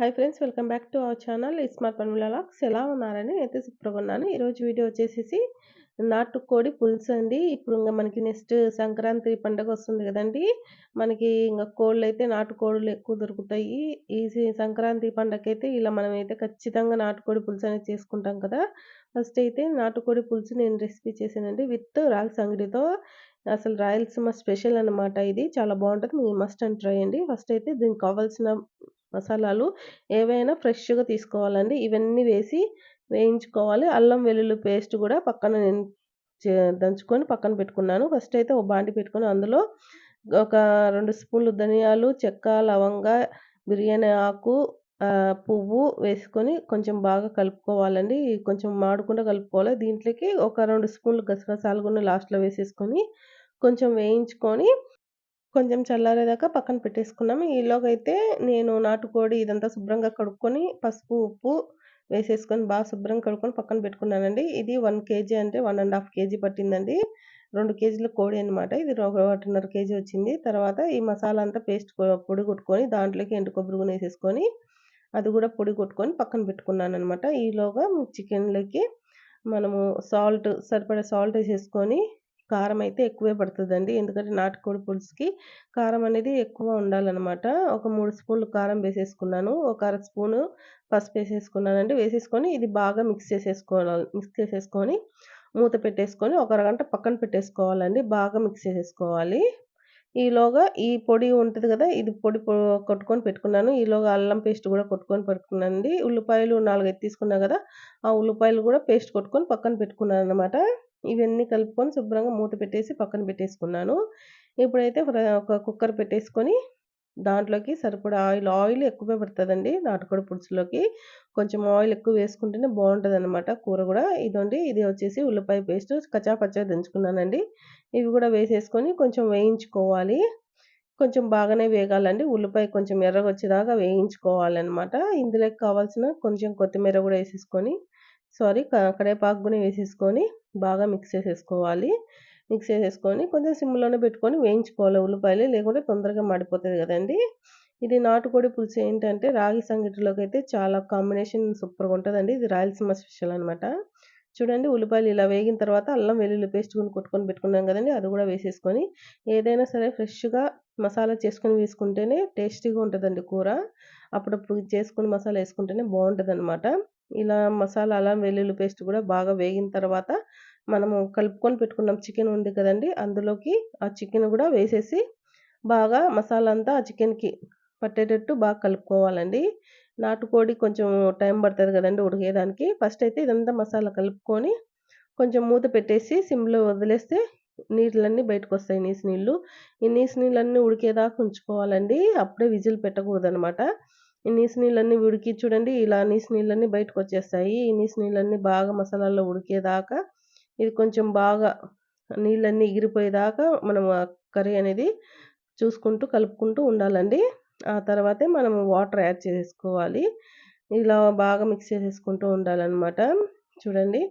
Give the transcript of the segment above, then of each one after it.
Hi friends welcome back to our channel smart పనుల లాక్స్ ఎలా ఉన్నారని అయితే సూపర్గా ఉన్నాను. ఈరోజు వీడియో వచ్చేసేసి నాటుకోడి పులుసు అండి. ఇప్పుడు ఇంకా మనకి నెక్స్ట్ సంక్రాంతి పండుగ వస్తుంది కదండి. మనకి ఇంకా కోళ్ళు అయితే నాటుకోళ్ళు ఎక్కువ దొరుకుతాయి. ఈ సంక్రాంతి పండగ అయితే ఇలా మనం అయితే ఖచ్చితంగా నాటుకోడి పులుసు అనేది చేసుకుంటాం కదా. ఫస్ట్ అయితే నాటుకోడి పులుసు నేను రెసిపీ చేశానండి విత్ రాయల్స్ సంగడితో అసలు రాయలసీమ స్పెషల్ అన్నమాట ఇది. చాలా బాగుంటుంది. మీరు మస్ట్ అండ్ ట్రై అండి. ఫస్ట్ అయితే దీనికి కావాల్సిన మసాలాలు ఏవైనా ఫ్రెష్గా తీసుకోవాలండి. ఇవన్నీ వేసి వేయించుకోవాలి. అల్లం వెల్లుల్లి పేస్ట్ కూడా పక్కన నేను దంచుకొని పక్కన పెట్టుకున్నాను. ఫస్ట్ అయితే ఒక బాండి పెట్టుకొని అందులో ఒక రెండు స్పూన్లు ధనియాలు చెక్క లవంగ బిర్యానీ ఆకు పువ్వు వేసుకొని కొంచెం బాగా కలుపుకోవాలండి. కొంచెం మాడకుండా కలుపుకోవాలి. దీంట్లోకి ఒక రెండు స్పూన్లు గసగసాలు కూడా లాస్ట్లో వేసేసుకొని కొంచెం వేయించుకొని కొంచెం చల్లారేదాకా పక్కన పెట్టేసుకున్నాము. ఈలోగైతే నేను నాటుకోడి ఇదంతా శుభ్రంగా కడుక్కొని పసుపు ఉప్పు వేసేసుకొని బాగా శుభ్రంగా కడుక్కొని పక్కన పెట్టుకున్నానండి. ఇది వన్ కేజీ అంటే వన్ అండ్ హాఫ్ కేజీ పట్టిందండి. రెండు కేజీల కోడి అనమాట ఇది ఒకటిన్నర కేజీ వచ్చింది. తర్వాత ఈ మసాలా అంతా పేస్ట్ పొడి కొట్టుకొని దాంట్లోకి ఎండు కొబ్బరి కూడా వేసేసుకొని అది కూడా పొడి కొట్టుకొని పక్కన పెట్టుకున్నాను అనమాట ఈలోగా చికెన్లోకి మనము సాల్ట్ సరిపడే సాల్ట్ వేసేసుకొని కారం అయితే ఎక్కువే పడుతుందండి. ఎందుకంటే నాటుకోడి పులుసుకి కారం అనేది ఎక్కువ ఉండాలన్నమాట. ఒక మూడు స్పూన్లు కారం వేసేసుకున్నాను. ఒక అర స్పూను పసుపు వేసేసుకున్నానండి. వేసేసుకొని ఇది బాగా మిక్స్ చేసేసుకోవాలి. మిక్స్ చేసేసుకొని మూత పెట్టేసుకొని ఒక అరగంట పక్కన పెట్టేసుకోవాలండి. బాగా మిక్స్ చేసేసుకోవాలి. ఈలోగా ఈ పొడి ఉంటుంది కదా ఇది పొడి కొట్టుకొని పెట్టుకున్నాను. ఈలోగా అల్లం పేస్ట్ కూడా కొట్టుకొని పెట్టుకున్నానండి. ఉల్లిపాయలు నాలుగైదు తీసుకున్నా కదా ఆ ఉల్లిపాయలు కూడా పేస్ట్ కొట్టుకొని పక్కన పెట్టుకున్నాను అనమాట ఇవన్నీ కలుపుకొని శుభ్రంగా మూత పెట్టేసి పక్కన పెట్టేసుకున్నాను. ఇప్పుడైతే ఒక కుక్కర్ పెట్టేసుకొని దాంట్లోకి సరిపడా ఆయిల్ ఆయిల్ ఎక్కువే పడుతుందండి నాటుకోడి పులుసులోకి. కొంచెం ఆయిల్ ఎక్కువ వేసుకుంటేనే బాగుంటుంది అనమాట కూర కూడా. ఇదండి ఇది వచ్చేసి ఉల్లిపాయ పేస్ట్ కచ్చా పచ్చా దంచుకున్నానండి. ఇవి కూడా వేసేసుకొని కొంచెం వేయించుకోవాలి. కొంచెం బాగానే వేగాలండి. ఉల్లిపాయ కొంచెం ఎర్రగా వచ్చేదాకా వేయించుకోవాలన్నమాట. ఇందులోకి కావాల్సిన కొంచెం కొత్తిమీర కూడా వేసేసుకొని సారీ కడేపాకు కూడా వేసేసుకొని బాగా మిక్స్ చేసేసుకోవాలి. మిక్స్ చేసేసుకొని కొంచెం సిమ్లోనే పెట్టుకొని వేయించుకోవాలి ఉల్లిపాయలు లేకుంటే తొందరగా మాడిపోతుంది కదండి. ఇది నాటుకోడి పులుసు ఏంటంటే రాగి సంగటిలోకి అయితే చాలా కాంబినేషన్ సూపర్గా ఉంటుందండి. ఇది రాయలసీమ స్పెషల్ అనమాట చూడండి ఉల్లిపాయలు ఇలా వేగిన తర్వాత అల్లం వెల్లుల్లి పేస్ట్ కొని కొట్టుకొని పెట్టుకున్నాం కదండి. అది కూడా వేసేసుకొని ఏదైనా సరే ఫ్రెష్గా మసాలా చేసుకొని వేసుకుంటేనే టేస్టీగా ఉంటుందండి కూర. అప్పుడప్పుడు చేసుకుని మసాలా వేసుకుంటేనే బాగుంటుంది అనమాట ఇలా మసాలా అల్లం వెల్లుల్లి పేస్ట్ కూడా బాగా వేగిన తర్వాత మనము కలుపుకొని పెట్టుకున్నాం చికెన్ ఉంది కదండి. అందులోకి ఆ చికెన్ కూడా వేసేసి బాగా మసాలా అంతా ఆ చికెన్కి పట్టేటట్టు బాగా కలుపుకోవాలండి. నాటుకోడి కొంచెం టైం పడుతుంది కదండి ఉడికేదానికి. ఫస్ట్ అయితే ఇదంతా మసాలా కలుపుకొని కొంచెం మూత పెట్టేసి సిమ్లో వదిలేస్తే నీళ్ళన్నీ బయటకు వస్తాయి నీసు నీళ్ళు. ఈ నీసు నీళ్ళన్నీ ఉడికేదాకా ఉంచుకోవాలండి. అప్పుడే విజిల్ పెట్టకూడదు అనమాట ఈ నీసు నీళ్ళన్నీ ఉడికి చూడండి ఇలా నీసు నీళ్ళన్నీ బయటకు వచ్చేస్తాయి ఈ నీసు నీళ్ళన్నీ బాగా మసాలాల్లో ఉడికేదాకా ఇది కొంచెం బాగా నీళ్ళన్నీ ఎగిరిపోయేదాకా మనం ఆ కర్రీ అనేది చూసుకుంటూ కలుపుకుంటూ ఉండాలండి. ఆ తర్వాతే మనం వాటర్ యాడ్ చేసుకోవాలి. ఇలా బాగా మిక్స్ చేసేసుకుంటూ ఉండాలన్నమాట. చూడండి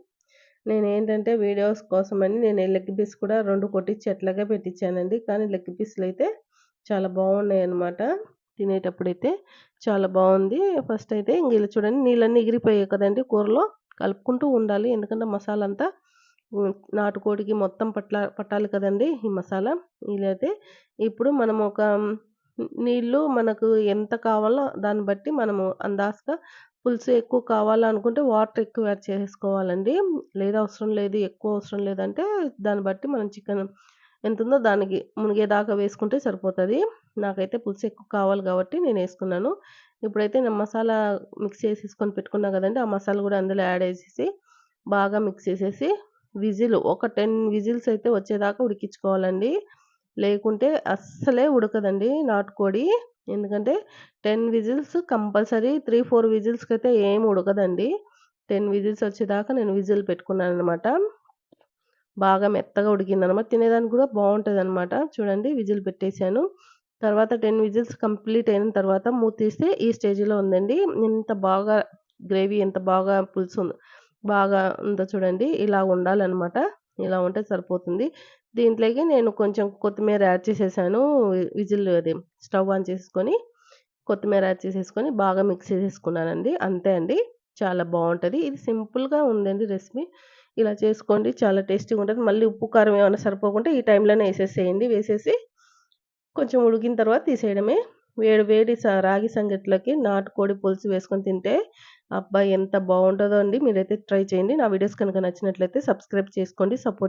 నేను ఏంటంటే వీడియోస్ కోసమని నేను లెగ్ పీస్ కూడా రెండు కొట్టించి అట్లాగే పెట్టించానండి కానీ లెగ్ పీస్లు అయితే చాలా బాగున్నాయి అన్నమాట తినేటప్పుడైతే చాలా బాగుంది. ఫస్ట్ అయితే ఇంక ఇలా చూడండి నీళ్ళన్నీ ఎగిరిపోయాయి కదండి కూరలో కలుపుకుంటూ ఉండాలి. ఎందుకంటే మసాలా అంతా నాటుకోడికి మొత్తం పట్ల పట్టాలి కదండి ఈ మసాలా. ఇలాతే ఇప్పుడు మనం ఒక నీళ్ళు మనకు ఎంత కావాలో దాన్ని బట్టి మనము అందాజగా పులుసు ఎక్కువ కావాలనుకుంటే వాటర్ ఎక్కువ యాడ్ చేసుకోవాలండి. లేదా అవసరం లేదు ఎక్కువ అవసరం లేదంటే దాన్ని బట్టి మనం చికెన్ ఎంత ఉందో దానికి మునిగేదాకా వేసుకుంటే సరిపోతుంది. నాకైతే పులుసు ఎక్కువ కావాలి కాబట్టి నేను వేసుకున్నాను. ఇప్పుడైతే నేను మసాలా మిక్స్ చేసేసుకొని పెట్టుకున్నా కదండి ఆ మసాలా కూడా అందులో యాడ్ చేసేసి బాగా మిక్స్ చేసేసి విజిల్ ఒక టెన్ విజిల్స్ అయితే వచ్చేదాకా ఉడికించుకోవాలండి. లేకుంటే అస్సలే ఉడకదండి నాటుకోడి. ఎందుకంటే ten whistles compulsory three four విజిల్స్కి అయితే ఏం ఉడకదండి. టెన్ విజిల్స్ వచ్చేదాకా నేను విజిల్ పెట్టుకున్నాను అనమాట బాగా మెత్తగా ఉడికిందనమాట. తినేదానికి కూడా బాగుంటుంది అనమాట చూడండి విజిల్ పెట్టేశాను. తర్వాత టెన్ విజిల్స్ కంప్లీట్ అయిన తర్వాత మూతీస్తే ఈ స్టేజ్లో ఉందండి. ఇంత బాగా గ్రేవీ ఎంత బాగా పులుసు ఉంది. బాగా ఉందో చూడండి ఇలా ఉండాలన్నమాట ఇలా ఉంటే సరిపోతుంది. దీంట్లోకి నేను కొంచెం కొత్తిమీర యాడ్ చేసేసాను. విజిల్ అది స్టవ్ ఆన్ చేసుకొని కొత్తిమీర యాడ్ చేసేసుకొని బాగా మిక్స్ చేసేసుకున్నానండి. అంతే అండి. చాలా బాగుంటుంది. ఇది సింపుల్గా ఉందండి రెసిపీ. ఇలా చేసుకోండి. చాలా టేస్టీగా ఉంటుంది. మళ్ళీ ఉప్పు కారం ఏమైనా సరిపోకుంటే ఈ టైంలోనే వేసేసేయండి. వేసేసి కొంచెం ఉడికిన తర్వాత తీసేయడమే. వేడి వేడి రాగి సంగట్లకి నాటుకోడి పులుసు వేసుకొని తింటే అబ్బా ఎంత బాగుంటుందో అండి. మీరైతే ట్రై చేయండి. నా వీడియోస్ కనుక నచ్చినట్లయితే సబ్స్క్రైబ్ చేసుకోండి. సపోర్ట్